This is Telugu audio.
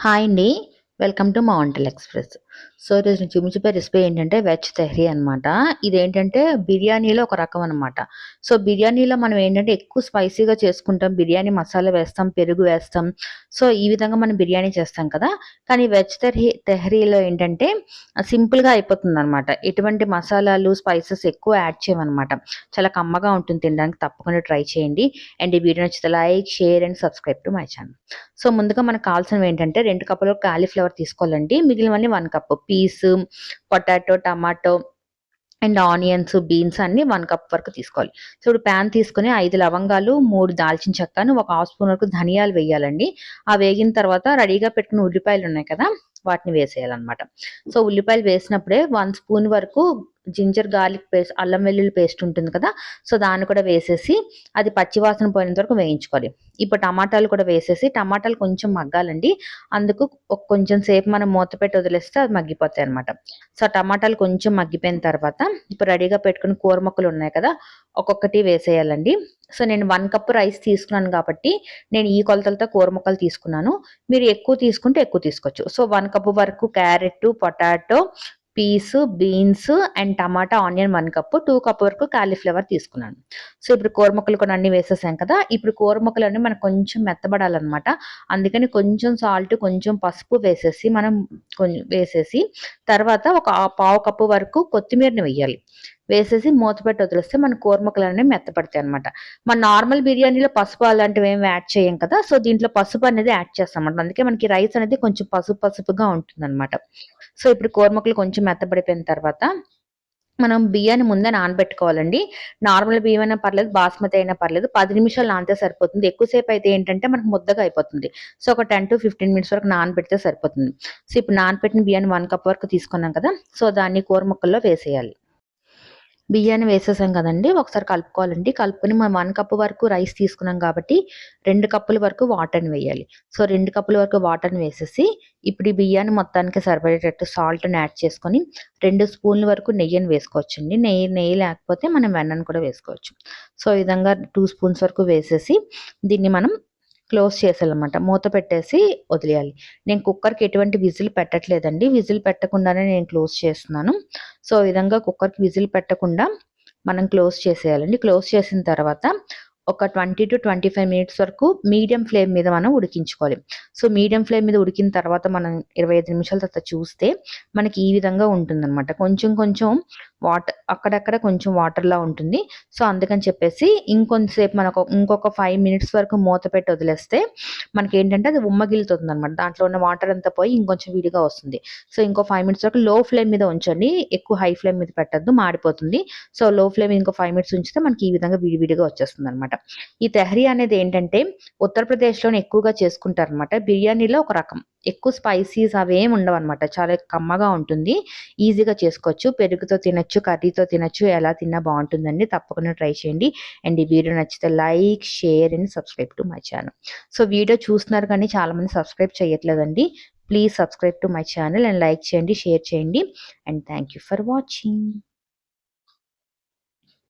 హాయ్ అండి. వెల్కమ్ టు మౌంటల్ ఎక్స్ప్రెస్ సో ఈరోజు నేను చూపించే రెసిపీ ఏంటంటే వెజ్ తెహరీ అనమాట ఇదేంటంటే బిర్యానీలో ఒక రకం అనమాట సో బిర్యానీలో మనం ఏంటంటే ఎక్కువ స్పైసీగా చేసుకుంటాం. బిర్యానీ మసాలా వేస్తాం పెరుగు వేస్తాం. సో ఈ విధంగా మనం బిర్యానీ చేస్తాం కదా. కానీ వెజ్ తెహరీ తెహరీలో ఏంటంటే సింపుల్గా అయిపోతుంది అనమాట ఎటువంటి మసాలాలు స్పైసెస్ ఎక్కువ యాడ్ చేయమన్నమాట చాలా కమ్మగా ఉంటుంది తినడానికి. తప్పకుండా ట్రై చేయండి. అండ్ ఈ వీడియో నచ్చితే like share and subscribe to my channel so ముందుగా మనకు కావాల్సినవి ఏంటంటే రెండు కప్పులు కాలీఫ్లవర్ తీసుకోవాలండి. మిగిలినవన్నీ one cup piece potato tomato and onions beans అన్ని వన్ కప్ వరకు తీసుకోవాలి. సో ఇప్పుడు ప్యాన్ తీసుకుని ఐదు లవంగాలు మూడు దాల్చిన చెక్కను ఒక హాఫ్ స్పూన్ వరకు ధనియాలు వేయాలండి. ఆ వేగిన తర్వాత రెడీగా పెట్టుకున్న ఉల్లిపాయలు ఉన్నాయి కదా వాటిని వేసేయాలన్నమాట. సో ఉల్లిపాయలు వేసినప్పుడే వన్ స్పూన్ వరకు జింజర్ గార్లిక్ పేస్ట్ అల్లం వెల్లుల్లి పేస్ట్ ఉంటుంది కదా సో దాన్ని కూడా వేసేసి అది పచ్చివాసన పోయినంత వరకు వేయించుకోవాలి. ఇప్పుడు టమాటాలు కూడా వేసేసి టమాటాలు కొంచెం మగ్గాలండి. అందుకు కొంచెం సేపు మనం మూత పెట్టి వదిలేస్తే అది మగ్గిపోతాయి అనమాట సో టమాటాలు కొంచెం మగ్గిపోయిన తర్వాత ఇప్పుడు రెడీగా పెట్టుకుని కూర మొక్కలు ఉన్నాయి కదా ఒక్కొక్కటి వేసేయాలండి. సో నేను వన్ కప్ రైస్ తీసుకున్నాను కాబట్టి నేను ఈ కొలతలతో కూర మొక్కలు తీసుకున్నాను. మీరు ఎక్కువ తీసుకుంటే ఎక్కువ తీసుకోవచ్చు. సో వన్ కప్ వరకు carrot potato piece beans and tomato onion one cup. Two cup వరకు కాలీఫ్లవర్ తీసుకున్నాను. సో ఇప్పుడు కూర మొక్కలు కూడా అన్ని వేసేసాం కదా. ఇప్పుడు కూర మొక్కలు అన్నీ మనకు కొంచెం మెత్తబడాలన్నమాట. అందుకని కొంచెం సాల్ట్ కొంచెం పసుపు వేసేసి మనం కొంచెం వేసేసి తర్వాత ఒక పావు కప్పు వరకు కొత్తిమీరని వేయాలి. వేసేసి మూత పెట్టి వదిలేస్తే మన కూర అనేవి మెత్తపడతాయి అనమాట మన నార్మల్ బిర్యానీలో పసుపు అలాంటివి ఏమి యాడ్ చేయం కదా సో దీంట్లో పసుపు అనేది యాడ్ చేస్తాం అనమాట అందుకే మనకి రైస్ అనేది కొంచెం పసుపు పసుపుగా ఉంటుంది అనమాట సో ఇప్పుడు కూర కొంచెం మెత్తపడిపోయిన తర్వాత మనం బియ్యాన్ని ముందే నానబెట్టుకోవాలండి. నార్మల్ బియ్యం అయినా పర్లేదు బాస్మతి అయినా పర్లేదు పది నిమిషాలు నానితే సరిపోతుంది. ఎక్కువసేపు అయితే ఏంటంటే మనకు ముద్దగా అయిపోతుంది. సో ఒక టెన్ టు ఫిఫ్టీన్ మినిట్స్ వరకు నానబెడితే సరిపోతుంది. సో ఇప్పుడు నానబెట్టిన బియ్యాన్ని వన్ కప్ వరకు తీసుకున్నాం కదా సో దాన్ని కూర ముక్కల్లో వేసేయాలి. బియ్యాన్ని వేసేసాం కదండి ఒకసారి కలుపుకోవాలండి. కలుపుకొని మనం వన్ కప్ వరకు రైస్ తీసుకున్నాం కాబట్టి రెండు కప్పుల వరకు వాటర్ని వేయాలి. సో రెండు కప్పుల వరకు వాటర్ని వేసేసి ఇప్పుడు ఈ బియ్యాన్ని మొత్తానికి సరిపడేటట్టు సాల్ట్ని యాడ్ చేసుకొని రెండు స్పూన్ల వరకు నెయ్యిని వేసుకోవచ్చండి. నెయ్యి నెయ్యి లేకపోతే మనం వెన్నను కూడా వేసుకోవచ్చు. సో ఈ విధంగా టూ స్పూన్స్ వరకు వేసేసి దీన్ని మనం క్లోజ్ చేసేయాలన్నమాట. మూత పెట్టేసి వదిలేయాలి. నేను కుక్కర్కి ఎటువంటి విజిల్ పెట్టట్లేదండి. విజిల్ పెట్టకుండానే నేను క్లోజ్ చేస్తున్నాను. సో ఈ విధంగా కుక్కర్కి విజిల్ పెట్టకుండా మనం క్లోజ్ చేసేయాలండి. క్లోజ్ చేసిన తర్వాత ఒక twenty to twenty five minutes వరకు మీడియం ఫ్లేమ్ మీద మనం ఉడికించుకోవాలి. సో మీడియం ఫ్లేమ్ మీద ఉడికిన తర్వాత మనం ఇరవై ఐదు నిమిషాల తర్వాత చూస్తే మనకి ఈ విధంగా ఉంటుందన్నమాట. కొంచెం కొంచెం వాటర్ అక్కడక్కడ కొంచెం వాటర్లా ఉంటుంది. సో అందుకని చెప్పేసి ఇంకొంతసేపు మనకు ఇంకొక ఫైవ్ మినిట్స్ వరకు మూత పెట్టి వదిలేస్తే మనకి ఏంటంటే అది ఉమ్మగిలుతుంది అనమాట దాంట్లో ఉన్న వాటర్ అంతా పోయి ఇంకొంచెం విడిగా వస్తుంది. సో ఇంకో ఫైవ్ మినిట్స్ వరకు లో ఫ్లేమ్ మీద ఉంచండి. ఎక్కువ హై ఫ్లేమ్ మీద పెట్టద్దు మాడిపోతుంది. సో లో ఫ్లేమ్ ఇంకో ఫైవ్ మినిట్స్ ఉంచితే మనకి ఈ విధంగా విడివిడిగా వచ్చేస్తుంది అనమాట ఈ తెహరీ అనేది ఏంటంటే ఉత్తరప్రదేశ్లోనే ఎక్కువగా చేసుకుంటారు అనమాట బిర్యానీలో ఒక రకం. ఎక్కువ స్పైసీస్ అవేం ఉండవు అనమాట చాలా కమ్మగా ఉంటుంది. ఈజీగా చేసుకోవచ్చు. పెరుగుతో తినచ్చు. కర్రీతో తినచ్చు ఎలా తిన్నా బాగుంటుందండి తప్పకుండా ట్రై చేయండి. అండ్ ఈ వీడియో నచ్చితే like share and subscribe to my channel. So video చూస్తున్నారు కానీ చాలామంది సబ్స్క్రైబ్ చేయట్లేదండి. Please subscribe to my channel and like చేయండి షేర్ చేయండి. And thank you for watching.